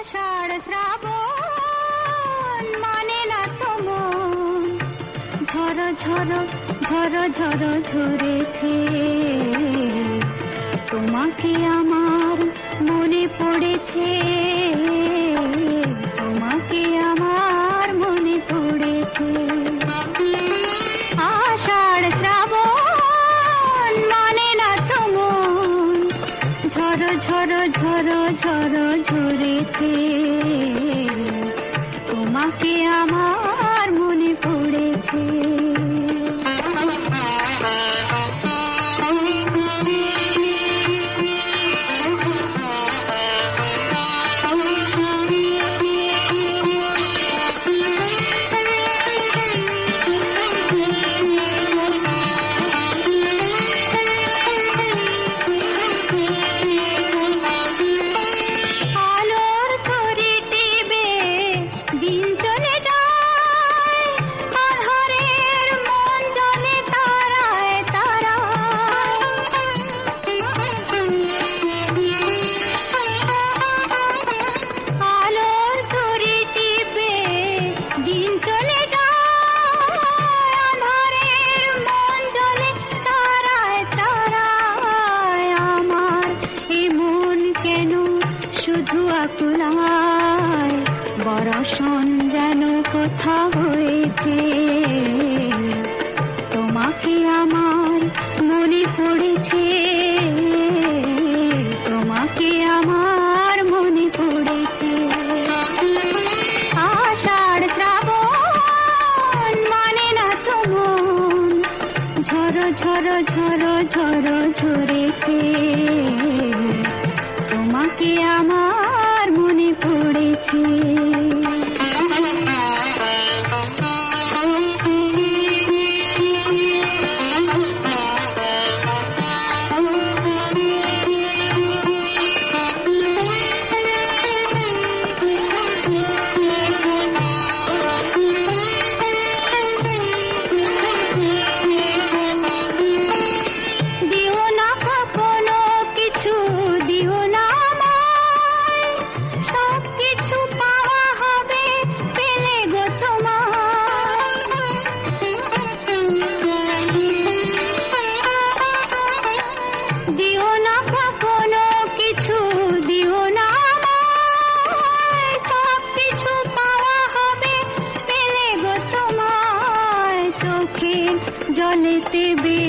আষাঢ় শ্রাবণ মানে না তো মন ঝড় ঝড় ঝড় ঝড় ঝরেছে। তোমাকে আমার মনে পড়েছে। ঝড় ঝড় ঝরেছে। তোমাকে আমার বরষণ যেন কথা হয়েছে তোমাকে আমার মনে পড়েছে। তোমাকে আমার মনে পড়েছে। আষাঢ় শ্রাবণ মানে না তো মন। ঝড় ঝড় ঝড় ঝড় ঝরেছে। জলেতে বে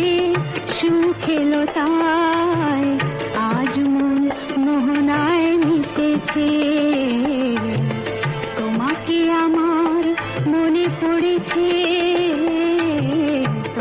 সুখ এলো তাই আজ মন মোহনায় মিশেছে।